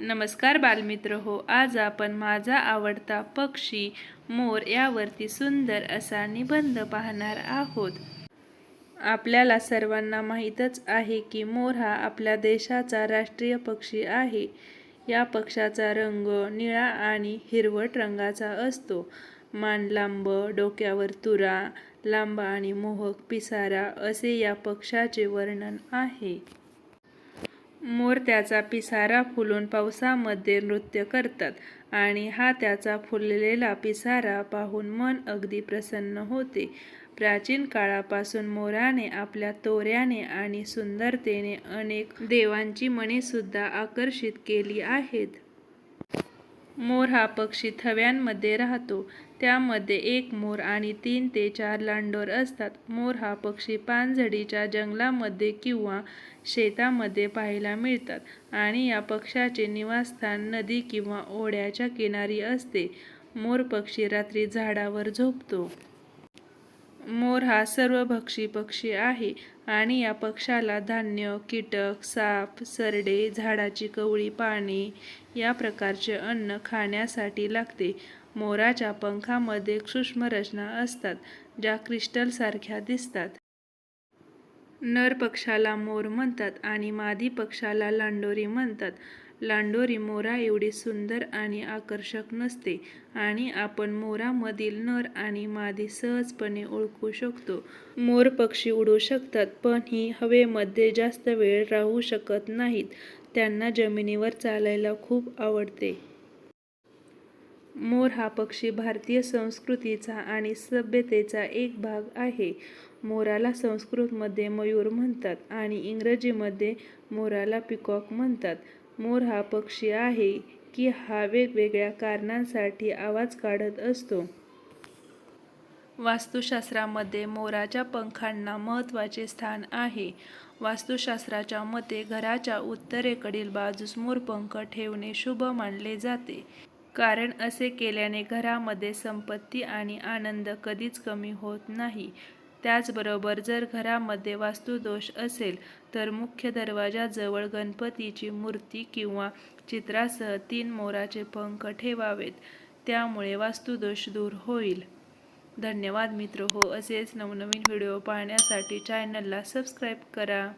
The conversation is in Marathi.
नमस्कार बालमित्र हो आज आपण माझा आवडता पक्षी मोर यावरती सुंदर असा निबंध पाहणार आहोत. आपल्याला सर्वांना माहीतच आहे की मोर हा आपल्या देशाचा राष्ट्रीय पक्षी आहे. या पक्षाचा रंग निळा आणि हिरवट रंगाचा असतो. मान लांब डोक्यावर तुरा लांब आणि मोहक पिसारा असे या पक्षाचे वर्णन आहे. मोर त्याचा पिसारा फुलून पावसामध्ये नृत्य करतात आणि हा त्याचा फुललेला पिसारा पाहून मन अगदी प्रसन्न होते. प्राचीन काळापासून मोराने आपल्या तोऱ्याने आणि सुंदरतेने अनेक देवांची मनेसुद्धा आकर्षित केली आहेत. मोर हा पक्षी थव्यांमध्ये राहतो. त्यामध्ये एक मोर आणि तीन ते चार लांडोर असतात. मोर हा पक्षी पानझडीच्या जंगलामध्ये किंवा शेतामध्ये पाहायला मिळतात आणि या पक्षाचे निवासस्थान नदी किंवा ओढ्याच्या किनारी असते. मोर पक्षी रात्री झाडावर झोपतो. मोर हा सर्वभक्षी पक्षी आहे आणि या पक्षाला धान्य कीटक साप सरडे झाडाची कवळी पाने या प्रकारचे अन्न खाण्यासाठी लागते. मोराच्या पंखामध्ये सूक्ष्म रचना असतात ज्या क्रिस्टलसारख्या दिसतात. नर पक्षाला मोर म्हणतात आणि मादी पक्षाला लांडोरी म्हणतात. लांडोरी मोरा एवढी सुंदर आणि आकर्षक नसते आणि आपण मोरामधील नर आणि मादी सहजपणे ओळखू शकतो. मोर पक्षी उडू शकतात पण ही हवेमध्ये जास्त वेळ राहू शकत नाहीत. त्यांना जमिनीवर चालायला खूप आवडते. मोर हा पक्षी भारतीय संस्कृतीचा आणि सभ्यतेचा एक भाग आहे. मोराला संस्कृतमध्ये मयूर म्हणतात आणि इंग्रजीमध्ये मोराला पिकॉक म्हणतात. मोर हा पक्षी आहे की हा वेगवेगळ्या कारणांसाठी आवाज काढत असतो. वास्तुशास्त्रामध्ये मोराच्या पंखांना महत्त्वाचे स्थान आहे. वास्तुशास्त्राच्या मते घराच्या उत्तरेकडील बाजूस मोरपंख ठेवणे शुभ मानले जाते. कारण असे केल्याने घरामध्ये संपत्ती आणि आनंद कधीच कमी होत नाही. त्याचबरोबर जर घरामध्ये वास्तुदोष असेल तर मुख्य दरवाजाजवळ गणपतीची मूर्ती किंवा चित्रासह तीन मोराचे पंख ठेवावेत. त्यामुळे वास्तुदोष दूर होईल. धन्यवाद मित्र. हो असेच नवनवीन व्हिडिओ पाहण्यासाठी चॅनलला सबस्क्राईब करा.